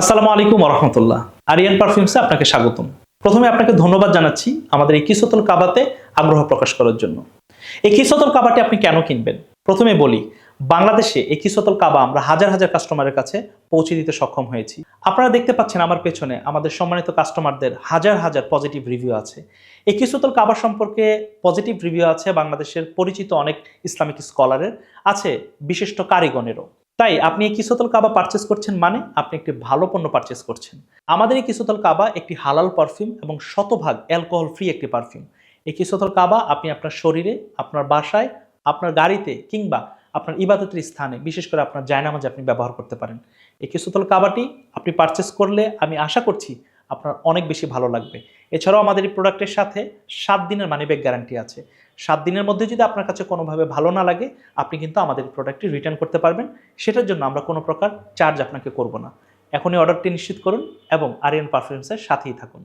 আসসালামু আলাইকুম রহমতুল্লাহ। আরিয়ান পারফিউমসে আপনাকে স্বাগতম। প্রথমে আপনাকে ধন্যবাদ জানাচ্ছি আমাদের এই কিসতল কাবাতে আগ্রহ প্রকাশ করার জন্য। এই কিসতল কাবাটি আপনি কেন কিনবেন? প্রথমে বলি, বাংলাদেশে এই কিসতল কাবা আমরা হাজার হাজার কাস্টমারের কাছে পৌঁছে দিতে সক্ষম হয়েছি। আপনারা দেখতে পাচ্ছেন আমার পেছনে আমাদের সম্মানিত কাস্টমারদের হাজার হাজার পজিটিভ রিভিউ আছে। এই কিসতল কাবা সম্পর্কে পজিটিভ রিভিউ আছে বাংলাদেশের পরিচিত অনেক ইসলামিক স্কলারের, আছে বিশিষ্ট কারিগণেরও তাই আপনি এই কিসতল কাবা পারচেস করছেন মানে আপনি একটি ভালো পণ্য পারচেস করছেন। আমাদের এই কিসতল কাবা একটি হালাল পারফিউম এবং শতভাগ অ্যালকোহল ফ্রি একটি পারফিউম এই কিসতল কাবা আপনি আপনার শরীরে, আপনার বাসায়, আপনার গাড়িতে কিংবা আপনার ইবাদতের স্থানে, বিশেষ করে আপনার জায়নামাজে আপনি ব্যবহার করতে পারেন। এই কিসতল কাবাটি আপনি পারচেস করলে আমি আশা করছি আপনার অনেক বেশি ভালো লাগবে। এছাড়াও আমাদের এই প্রোডাক্টের সাথে সাত দিনের মানিব্যাগ গ্যারান্টি আছে। সাত দিনের মধ্যে যদি আপনার কাছে কোনোভাবে ভালো না লাগে, আপনি কিন্তু আমাদের প্রোডাক্টটি রিটার্ন করতে পারবেন। সেটার জন্য আমরা কোনো প্রকার চার্জ আপনাকে করব না। এখনই অর্ডারটি নিশ্চিত করুন এবং আরিয়ান পারফরমেন্সের সাথেই থাকুন।